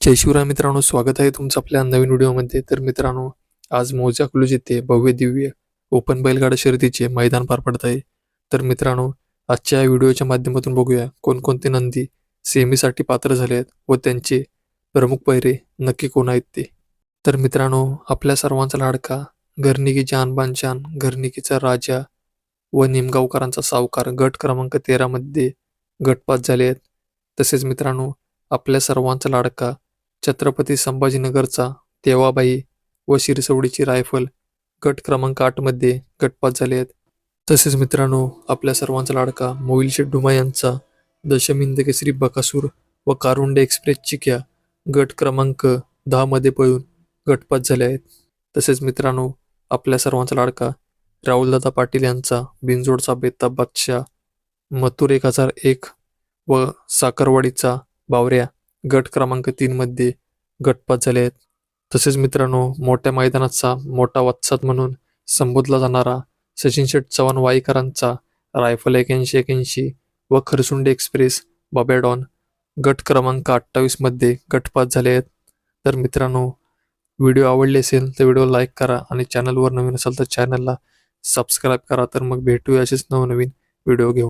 जय शिवराय मित्रांनो स्वागत आहे तुमचं आपल्या नवीन व्हिडिओमध्ये. तर मित्रांनो आज मोजा कुलूज येथे भव्य दिव्य ओपन बैलगाडा शर्यतीचे मैदान पार पडत आहे. तर मित्रांनो आजच्या या व्हिडिओच्या माध्यमातून बघूया कोणकोणते नंदी सेमीसाठी पात्र झाले आहेत व त्यांचे प्रमुख पैरे नक्की कोण आहेत ते. तर मित्रांनो आपल्या सर्वांचा लाडका घरनिकीच्या आणबानशान घरनिकीचा राजा व निमगावकरांचा सावकार गट क्रमांक तेरामध्ये गटपात झाले आहेत. तसेच मित्रांनो आपल्या सर्वांचा लाडका छत्रपती संभाजीनगरचा तेवाबाई व शिरसवडीची रायफल गट क्रमांक आठमध्ये गटपात झाले आहेत. तसेच मित्रांनो आपल्या सर्वांचा लाडका मोईल शेठ डुमा यांचा दशमिंद केसरी बकासूर व कारुंडे एक्सप्रेस चिक्या गट क्रमांक दहामध्ये पळून गटपात झाले आहेत. तसेच मित्रांनो आपल्या सर्वांचा लाडका राहुलदादा पाटील यांचा बिनजोडचा बेताब बादशाह मथुर एक हजार एक व साखरवाडीचा बावऱ्या गट क्रमांक तीनमध्ये गटपात झाले आहेत. तसेच मित्रांनो मोठ्या मैदानाचा मोठा वत्सात म्हणून संबोधला जाणारा सचिन शेठ चव्हाण वाईकरांचा रायफल एक्याऐंशी एक्याऐंशी व खरसुंडे एक्सप्रेस बॉबेडॉन गट क्रमांक अठ्ठावीसमध्ये गटपात झाले आहेत. तर मित्रांनो व्हिडिओ आवडले असेल तर व्हिडिओ लाईक करा आणि चॅनलवर नवीन असाल तर चॅनलला सबस्क्राईब करा. तर मग भेटूया असेच नवनवीन व्हिडिओ घेऊ